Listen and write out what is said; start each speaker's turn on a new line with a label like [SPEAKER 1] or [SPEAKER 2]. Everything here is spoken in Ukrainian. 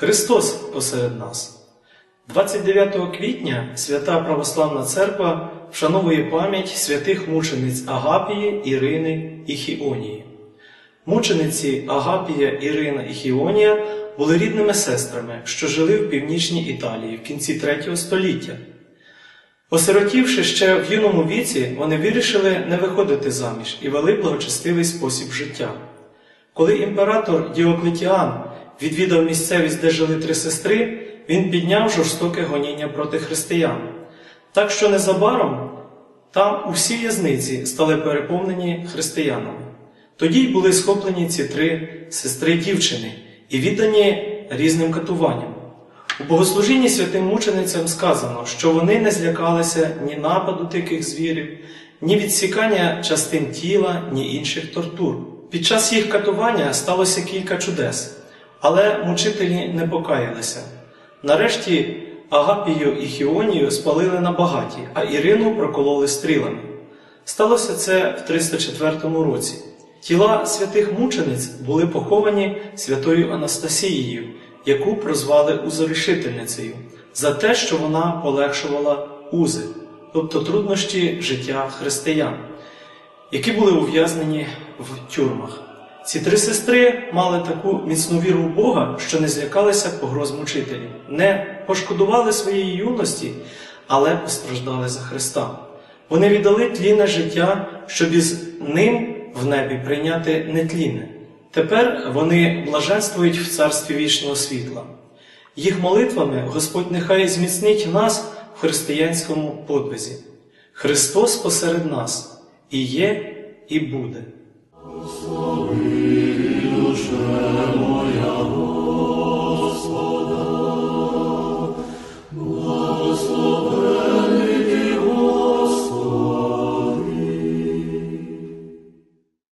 [SPEAKER 1] Христос посеред нас. 29 квітня Свята Православна Церква вшановує пам'ять святих мучениць Агапії, Ірини і Хіонії. Мучениці Агапія, Ірина і Хіонія були рідними сестрами, що жили в північній Італії в кінці 3 століття. Осиротівши ще в юному віці, вони вирішили не виходити заміж і вели благочестивий спосіб життя. Коли імператор Діоклетіан відвідав місцевість, де жили три сестри, він підняв жорстоке гоніння проти християн. Так що незабаром там усі в'язниці стали переповнені християнами. Тоді й були схоплені ці три сестри дівчини і віддані різним катуванням. У богослужінні святим мученицям сказано, що вони не злякалися ні нападу диких звірів, ні відсікання частин тіла, ні інших тортур. Під час їх катування сталося кілька чудес, але мучителі не покаялися. Нарешті Агапію і Хіонію спалили на багаті, а Ірину прокололи стрілами. Сталося це в 304 році. Тіла святих мучениць були поховані святою Анастасією, яку прозвали узорішительницею, за те, що вона полегшувала узи, тобто труднощі життя християн, які були ув'язнені в тюрмах. Ці три сестри мали таку міцну віру в Бога, що не злякалися погроз мучителів, не пошкодували своєї юності, але постраждали за Христа. Вони віддали тлінне життя, щоб із ним в небі прийняти нетлінне. Тепер вони блаженствують в царстві вічного світла. Їх молитвами Господь нехай зміцнить нас в християнському подвизі. Христос посеред нас і є, і буде.
[SPEAKER 2] glory.